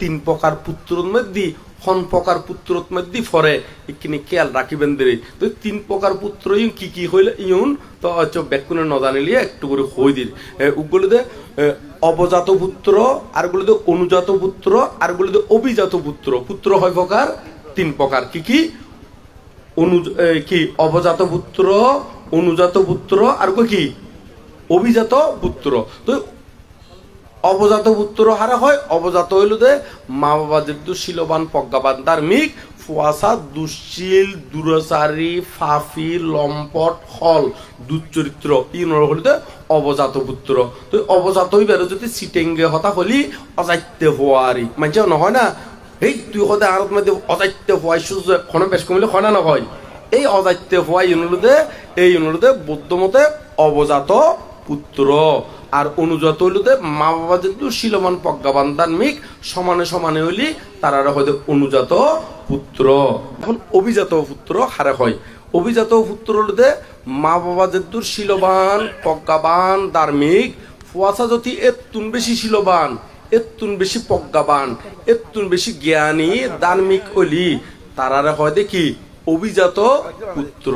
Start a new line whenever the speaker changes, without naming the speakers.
তিন প্রকার পুত্রর মধ্যে, হন প্রকার পুত্রর মধ্যে ফরে। এখানে খেয়াল রাখিবেন দেরি। তো তিন প্রকার পুত্র ইউন কি কি হইলে ইউন? তো হচ্ছে ব্যাকুনে ন জানিলে একটু করে হই দিল। ওগুলোতে অবজাত পুত্র, আর গুলোতে অনুজাত পুত্র, আর গুলোতে অভিজাত পুত্র। পুত্র হয় প্রকার? তিন প্রকার। কি কি? অনু কি, অবজাত পুত্র, অনুজাত পুত্র, আর কি? অভিজাত পুত্র। তো অবজাত পুত্র হারা হয়, অবজাত হইল যে মা বাবা যেহেতু শিলবান প্রজ্ঞাবান ধার্মিক, ফুয়াশা দুশ্চিল দুরাচারী ফাফি লম্পট, হল দুচরিত্র ইনর হলিতে অবজাত পুত্র। তো অবজাত হইবার যদি সিটেঙ্গে হতা হলি অজাইতে হওয়ারি মানছে নহয় না? এই তুই সদায় আৰত মধ্যে অজাইতে হওয়াইছো যে খনে বেশ কমিলে হয় না নহয়? এই অজাইতে হওয়াই ইনলুদে এই ইনলুদে বৌদ্ধমতে অবজাত পুত্র। আর অনুজাত হইলতে মা বাবা যেহেতু শিলমান প্রজ্ঞাবান ধার্মিক সমানে সমানে হইলি তারা হয়তো অনুজাত পুত্র। এখন অভিজাত পুত্র হারে হয়। অভিজাত পুত্র হইলতে মা বাবা যেহেতু শিলবান প্রজ্ঞাবান ধার্মিক ফুয়াশা যদি এতুন বেশি শিলবান এতুন বেশি প্রজ্ঞাবান এতুন বেশি জ্ঞানী ধার্মিক হইলি তারারে হয় দেখি অভিজাত পুত্র।